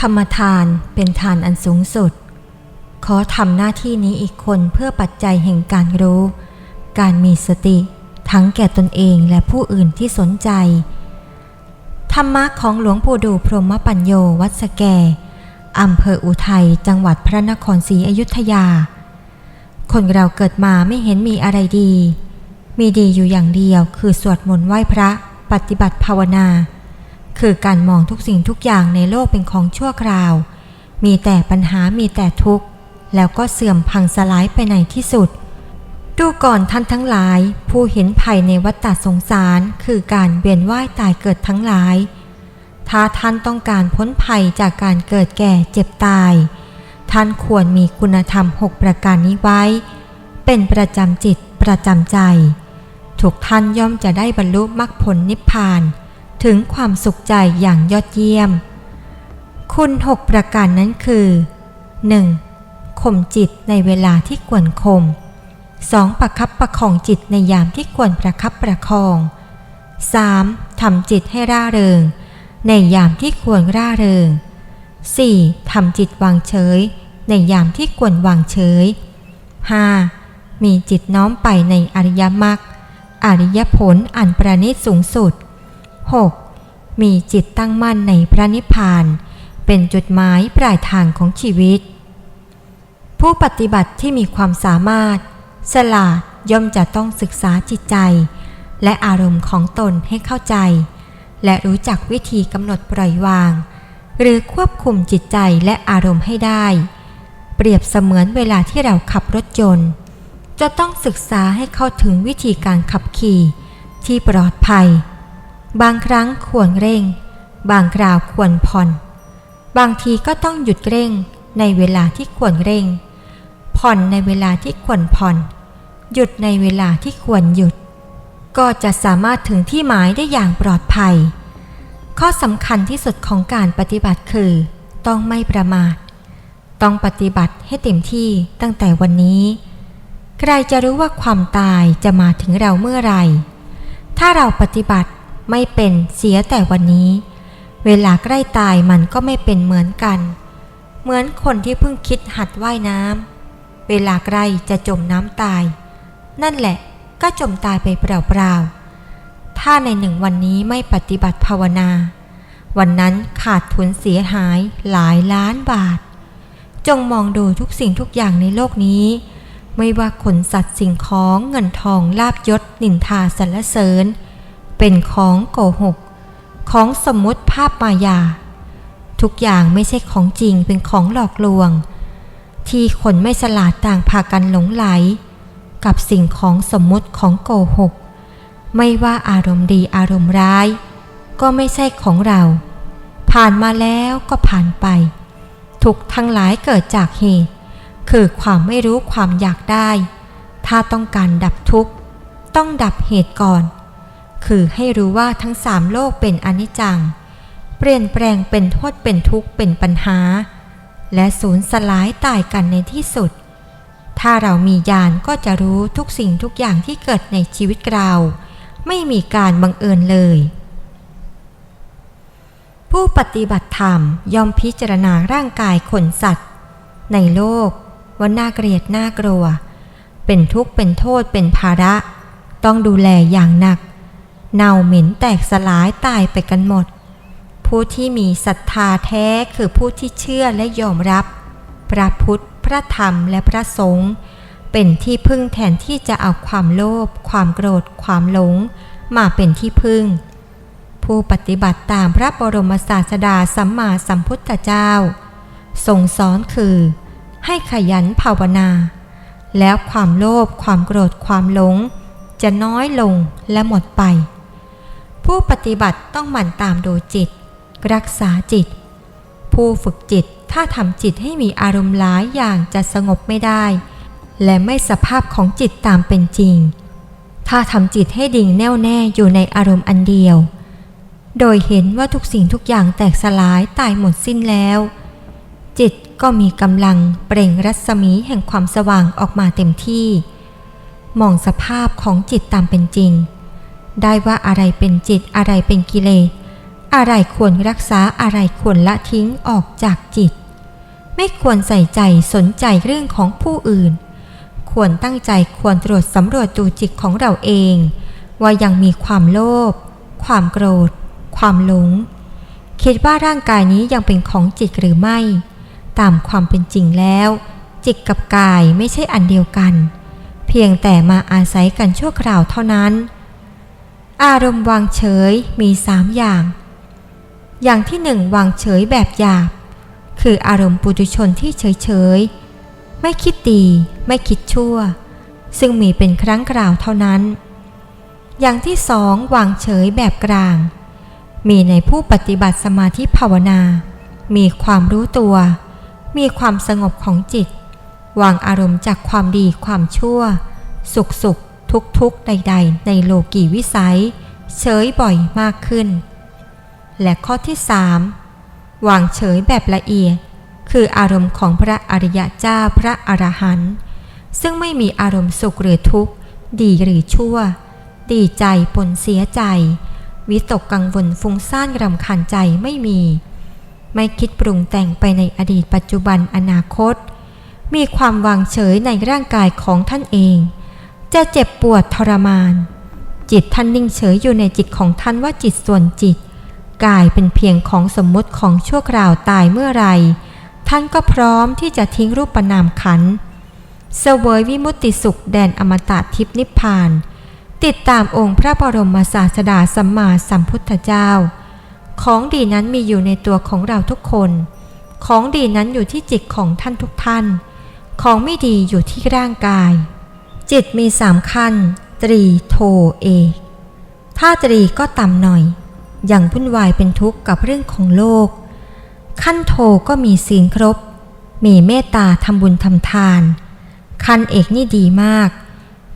ธรรมทานเป็นทานอันสูงสุด ขอทำหน้าที่นี้อีกคนเพื่อปัจจัยแห่งการรู้ การมีสติ ทั้งแก่ตนเองและผู้อื่นที่สนใจ ธรรมะของหลวงปู่ดูพรหมปัญโยวัดสแกอำเภออุทัยจังหวัดพระนครศรีอยุธยา คนเราเกิดมาไม่เห็นมีอะไรดี มีดีอยู่อย่างเดียวคือสวดมนต์ไหว้พระ ปฏิบัติภาวนา คือการมองทุกสิ่งทุกอย่างในโลกเป็นของชั่วคราว มีแต่ปัญหามีแต่ทุกข์ แล้วก็เสื่อมพังสลายไปในที่สุด ดูก่อนท่านทั้งหลาย ผู้เห็นภัยในวัฏฏสงสาร คือการเวียนว่ายตายเกิดทั้งหลาย ถ้าท่านต้องการพ้นภัยจากการเกิดแก่เจ็บตาย ท่านควรมีคุณธรรมหกประการนี้ไว้ เป็นประจำจิตประจำใจ ทุกท่านย่อมจะได้บรรลุมรรคผลนิพพาน ถึงความสุขใจอย่างยอดเยี่ยม คุณหกประการนั้นคือ 1. ข่มจิตในเวลาที่ควรข่ม 2. ประคับประคองจิตในยามที่ควรประคับประคอง 3. ทำจิตให้ร่าเริง ในยามที่ควรร่าเริง 4. ทำจิตวางเฉย ในยามที่ควรวางเฉย 5. มีจิตน้อมไปในอริยมรรคอริยผลอันประณีตสูงสุด 6. มีจิตตั้งมั่นในพระนิพพาน เป็นจุดหมายปลายทางของชีวิต ผู้ปฏิบัติที่มีความสามารถ สลาดย่อมจะต้องศึกษาจิตใจ และอารมณ์ของตนให้เข้าใจ และรู้จักวิธีกำหนดปล่อยวาง หรือควบคุมจิตใจและอารมณ์ให้ได้ เปรียบเสมือนเวลาที่เราขับรถยนต์ จะต้องศึกษาให้เข้าถึงวิธีการขับขี่ที่ปลอดภัย บางครั้งควรเร่ง บางคราวควรผ่อน บางทีก็ต้องหยุดเร่งในเวลาที่ควรเร่ง ผ่อนในเวลาที่ควรผ่อน หยุดในเวลาที่ควรหยุด ก็จะสามารถถึงที่หมายได้อย่างปลอดภัย ข้อสำคัญที่สุดของการปฏิบัติคือ ต้องไม่ประมาท ต้องปฏิบัติให้เต็มที่ตั้งแต่วันนี้ ใครจะรู้ว่าความตายจะมาถึงเราเมื่อไหร่ถ้าเราปฏิบัติ ไม่เป็นเสียแต่วันนี้ เวลาใกล้ตายมันก็ไม่เป็นเหมือนกัน เหมือนคนที่เพิ่งคิดหัดว่ายน้ำเวลาใกล้จะจมน้ำตาย นั่นแหละก็จมตายไปเปล่าๆ ถ้าในหนึ่งวันนี้ไม่ปฏิบัติภาวนา วันนั้นขาดทุนเสียหายหลายล้านบาท จงมองดูทุกสิ่งทุกอย่างในโลกนี้ ไม่ว่าขนสัตว์สิ่งของเงินทองลาบยศนินทาสรรเสริญ เป็นของโกหก ของสมมติภาพมายา ทุกอย่างไม่ใช่ของจริงเป็นของหลอกลวง ที่คนไม่ฉลาดต่างพากันหลงไหล กับสิ่งของสมมติของโกหก ไม่ว่าอารมณ์ดีอารมณ์ร้าย ก็ไม่ใช่ของเรา ผ่านมาแล้วก็ผ่านไป ทุกทั้งหลายเกิดจากเหตุ คือความไม่รู้ความอยากได้ ถ้าต้องการดับทุกข์ ต้องดับเหตุก่อน คือให้รู้ว่าทั้งสามโลกเป็นอนิจจัง เปลี่ยนแปลงเป็นโทษเป็นทุกข์เป็นปัญหา และสูญสลายตายกันในที่สุด ถ้าเรามีญาณก็จะรู้ทุกสิ่งทุกอย่างที่เกิดในชีวิตเราไม่มีการบังเอิญเลย ผู้ปฏิบัติธรรมย่อมพิจารณาร่างกายขนสัตว์ ในโลกว่าน่าเกลียดน่ากลัว เป็นทุกข์เป็นโทษเป็นภาระ ต้องดูแลอย่างหนัก เน่าเหม็นแตกสลายตายไปกันหมด ผู้ที่มีศรัทธาแท้คือผู้ที่เชื่อและยอมรับ พระพุทธ พระธรรมและพระสงฆ์เป็นที่พึ่งแทนที่จะเอาความโลภความโกรธ ความหลง มาเป็นที่พึ่ง ผู้ปฏิบัติตามพระบรมศาสดาสัมมาสัมพุทธเจ้าทรงสอนคือ ให้ขยันภาวนา แล้วความโลภความโกรธความหลง จะน้อยลงและหมดไป ผู้ปฏิบัติต้องหมั่นตามดูจิต รักษาจิต ผู้ฝึกจิตถ้าทำจิตให้มีอารมณ์หลายอย่างจะสงบไม่ได้ และไม่สภาพของจิตตามเป็นจริง ถ้าทำจิตให้ดิ่งแน่วแน่อยู่ในอารมณ์อันเดียว โดยเห็นว่าทุกสิ่งทุกอย่างแตกสลายตายหมดสิ้นแล้ว จิตก็มีกำลังเปล่งรัศมีแห่งความสว่างออกมาเต็มที่ มองสภาพของจิตตามเป็นจริง ได้ว่าอะไรเป็นจิตอะไรเป็นกิเลส อะไรควรรักษาอะไรควรละทิ้งออกจากจิต ไม่ควรใส่ใจสนใจเรื่องของผู้อื่น ควรตั้งใจควรตรวจสำรวจดูจิตของเราเอง ว่ายังมีความโลภความโกรธ ความหลง คิดว่าร่างกายนี้ยังเป็นของจิตหรือไม่ ตามความเป็นจริงแล้ว จิตกับกายไม่ใช่อันเดียวกัน เพียงแต่มาอาศัยกันชั่วคราวเท่านั้น อารมณ์วางเฉยมีสามอย่าง อย่างที่หนึ่งวางเฉยแบบหยาบ คืออารมณ์ปุถุชนที่เฉยเฉยไม่คิดดีไม่คิดชั่ว ซึ่งมีเป็นครั้งคราวเท่านั้น อย่างที่สองวางเฉยแบบกลาง มีในผู้ปฏิบัติสมาธิภาวนา มีความรู้ตัว มีความสงบของจิต วางอารมณ์จากความดีความชั่ว สุขสุข ทุกทุกใด ๆ ในโลกีวิสัย เฉยบ่อยมากขึ้น และข้อที่สามวางเฉยแบบละเอียด คืออารมณ์ของพระอริยเจ้าพระอรหันต์ซึ่งไม่มีอารมณ์สุขหรือทุกข์ ดีหรือชั่ว ดีใจปนเสียใจ วิตกกังวลฟุ้งซ่านรำคาญใจไม่มี ไม่คิดปรุงแต่งไปในอดีตปัจจุบันอนาคต มีความวางเฉยในร่างกายของท่านเอง จะเจ็บปวดทรมาน จิตท่านนิ่งเฉยอยู่ในจิตของท่านว่าจิตส่วนจิต กายเป็นเพียงของสมมุติของชั่วคราวตายเมื่อไร ท่านก็พร้อมที่จะทิ้งรูปนามขันเสวยวิมุตติสุขแดนอมตะทิพนิพพาน ติดตามองค์พระบรมศาสดาสัมมาสัมพุทธเจ้า ของดีนั้นมีอยู่ในตัวของเราทุกคน ของดีนั้นอยู่ที่จิตของท่านทุกท่าน ของไม่ดีอยู่ที่ร่างกาย จิตมีสามขั้น ตรีโทเอก ถ้าตรีก็ต่ำหน่อย อย่างวุ่นวายเป็นทุกข์กับเรื่องของโลก ขั้นโทก็มีศีลครบ มีเมตตาทำบุญทำทาน ขั้นเอกนี่ดีมาก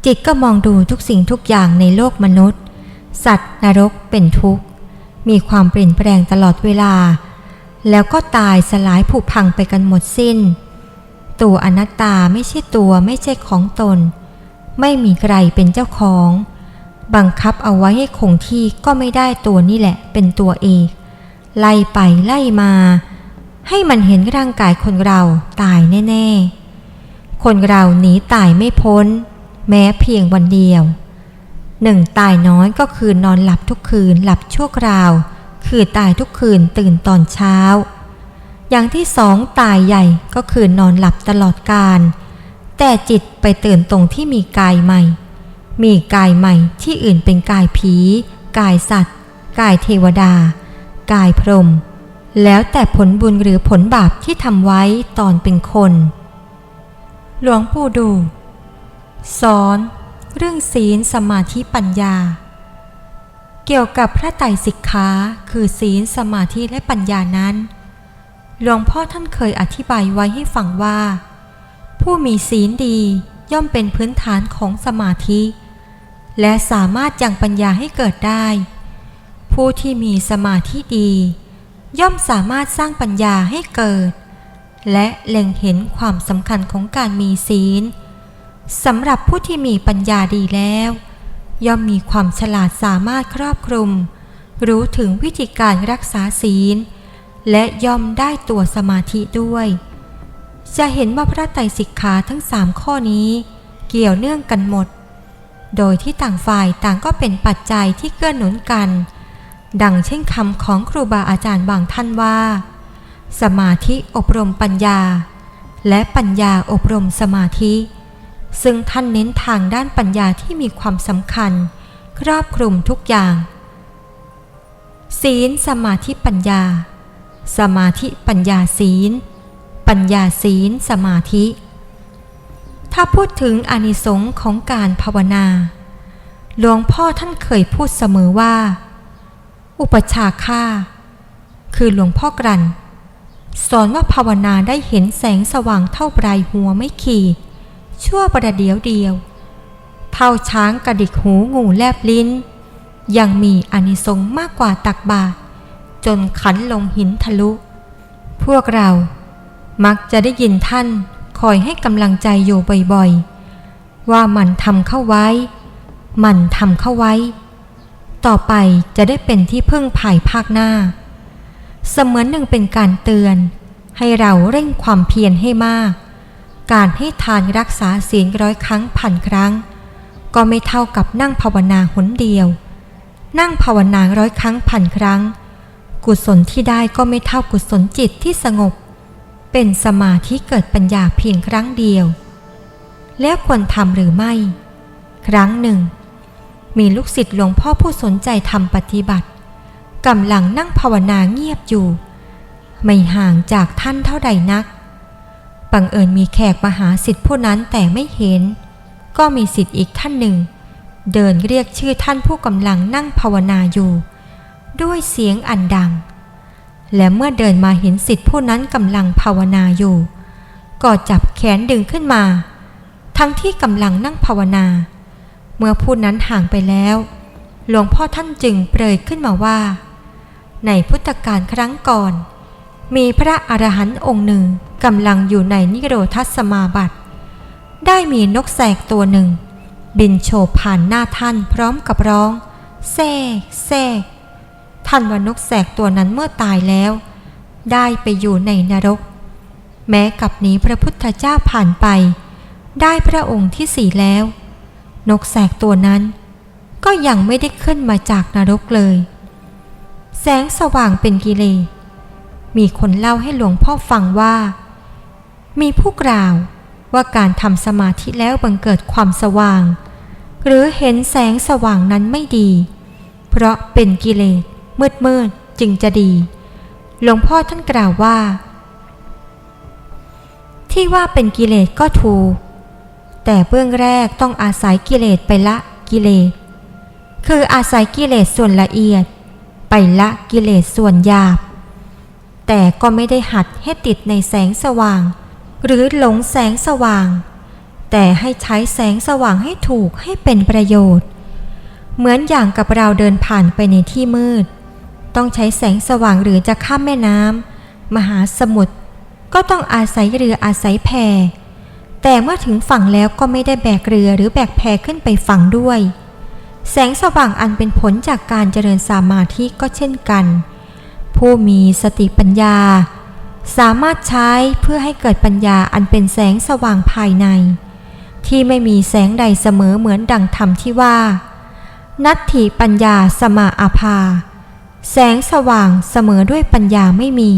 จิตก็มองดูทุกสิ่งทุกอย่างในโลกมนุษย์ สัตว์นรกเป็นทุกข์ มีความเปลี่ยนแปลงตลอดเวลา แล้วก็ตายสลายผุพังไปกันหมดสิ้น ตัวอนัตตาไม่ใช่ตัวไม่ใช่ของตน ไม่มีใครเป็นเจ้าของ บังคับเอาไว้ให้คงที่ก็ไม่ได้ตัวนี่แหละเป็นตัวเอกไล่ไปไล่มา ให้มันเห็นร่างกายคนเราตายแน่ ๆ คนเราหนีตายไม่พ้น แม้เพียงวันเดียวหนึ่งตายน้อยก็คือนอนหลับทุกคืนหลับชั่วคราว คือตายทุกคืนตื่นตอนเช้า อย่างที่สองตายใหญ่ก็คือนอนหลับตลอดกาล แต่จิตไปตื่นตรงที่มีกายใหม่ มีกายใหม่ที่อื่นเป็นกายผี กายสัตว์ กายเทวดา กายพรหมแล้วแต่ผลบุญหรือผลบาปที่ทำไว้ตอนเป็นคน หลวงปู่ดู สอน เรื่องศีลสมาธิปัญญา เกี่ยวกับพระไตรสิกขาคือศีลสมาธิและปัญญานั้น หลวงพ่อท่านเคยอธิบายไว้ให้ฟังว่า ผู้มีศีลดีย่อมเป็นพื้นฐานของสมาธิ และสามารถยังปัญญาให้เกิดได้ ผู้ที่มีสมาธิดี ย่อมสามารถสร้างปัญญาให้เกิด และเล็งเห็นความสำคัญของการมีศีลสำหรับผู้ที่มีปัญญาดีแล้ว ย่อมมีความฉลาดสามารถครอบคลุม รู้ถึงวิธีการรักษาศีล และย่อมได้ตัวสมาธิด้วย จะเห็นว่าพระไตรสิกขาทั้งสามข้อนี้ เกี่ยวเนื่องกันหมด โดยที่ต่างฝ่ายต่างก็เป็นปัจจัยที่เกื้อหนุนกัน ดังเช่นคำของครูบาอาจารย์บางท่านว่า สมาธิอบรมปัญญา และปัญญาอบรมสมาธิ ซึ่งท่านเน้นทางด้านปัญญาที่มีความสำคัญ ครอบคลุมทุกอย่าง ศีลสมาธิปัญญา สมาธิปัญญาศีล ปัญญาศีลสมาธิ ถ้าพูดถึงอนิสงส์ของการภาวนา หลวงพ่อท่านเคยพูดเสมอว่า อุปชาค่าคือหลวงพ่อกรันสอนว่าภาวนาได้เห็นแสงสว่างเท่าปลายหัวไม่ขีดชั่วประเดียวเดียว เท่าช้างกระดิกหูงูแลบลิ้น ยังมีอนิสงส์มากกว่าตักบาตรจนขันลงหินทะลุ พวกเรา มักจะได้ยินท่านคอยให้กำลังใจอยู่บ่อยๆ ว่ามันทำเข้าไว้ มันทำเข้าไว้ ต่อไปจะได้เป็นที่พึ่งภายภาคหน้า เสมือนหนึ่งเป็นการเตือน ให้เราเร่งความเพียรให้มาก การให้ทานรักษาศีลร้อยครั้งพันครั้ง ก็ไม่เท่ากับนั่งภาวนาหนเดียว นั่งภาวนาร้อยครั้งพันครั้ง กุศลที่ได้ก็ไม่เท่ากุศลจิตที่สงบ เป็นสมาธิเกิดปัญญาเพียงครั้งเดียว แล้วควรทำหรือไม่ ครั้งหนึ่ง มีลูกศิษย์หลวงพ่อผู้สนใจทำปฏิบัติกำลังนั่งภาวนาเงียบอยู่ ไม่ห่างจากท่านเท่าใดนัก บังเอิญมีแขกมาหาสิทธิผู้นั้นแต่ไม่เห็น ก็มีสิทธิ์อีกท่านหนึ่ง เดินเรียกชื่อท่านผู้กำลังนั่งภาวนาอยู่ ด้วยเสียงอันดัง และเมื่อเดินมาเห็นสิทธิผู้นั้นกำลังภาวนาอยู่ ก็จับแขนดึงขึ้นมา ทั้งที่กำลังนั่งภาวนา เมื่อผู้นั้นห่างไปแล้ว หลวงพ่อท่านจึงเปรยขึ้นมาว่า ในพุทธกาลครั้งก่อน มีพระอรหันต์องค์หนึ่งกำลังอยู่ในนิโรธสมาบัติได้มีนกแสกตัวหนึ่ง บินโฉบผ่านหน้าท่านพร้อมกับร้องแซ่แซ่ ท่านว่านกแสกตัวนั้นเมื่อตายแล้ว ได้ไปอยู่ในนรก แม้กับนี้พระพุทธเจ้าผ่านไป ได้พระองค์ที่สี่แล้ว นกแสกตัวนั้น ก็ยังไม่ได้ขึ้นมาจากนรกเลย แสงสว่างเป็นกิเลสมีคนเล่าให้หลวงพ่อฟังว่า มีผู้กล่าวว่าการทำสมาธิแล้วบังเกิดความสว่าง หรือเห็นแสงสว่างนั้นไม่ดี เพราะเป็นกิเลส มืดมืดจึงจะดี หลวงพ่อท่านกล่าวว่า ที่ว่าเป็นกิเลสก็ถูก แต่เบื้องแรกต้องอาศัยกิเลสไปละกิเลส คืออาศัยกิเลสส่วนละเอียด ไปละกิเลสส่วนหยาบ แต่ก็ไม่ได้หัดให้ติดในแสงสว่าง หรือหลงแสงสว่าง แต่ให้ใช้แสงสว่างให้ถูกให้เป็นประโยชน์ เหมือนอย่างกับเราเดินผ่านไปในที่มืด ต้องใช้แสงสว่างหรือจะข้ามแม่น้ำมหาสมุทรก็ต้องอาศัยเรืออาศัยแพแต่เมื่อถึงฝั่งแล้วก็ไม่ได้แบกเรือหรือแบกแพขึ้นไปฝั่งด้วย แสงสว่างอันเป็นผลจากการเจริญสมาธิก็เช่นกัน ผู้มีสติปัญญา สามารถใช้เพื่อให้เกิดปัญญาอันเป็นแสงสว่างภายใน ที่ไม่มีแสงใดเสมอเหมือนดังธรรมที่ว่า นัตถิปัญญาสมาอาภา แสงสว่างเสมอด้วยปัญญาไม่มี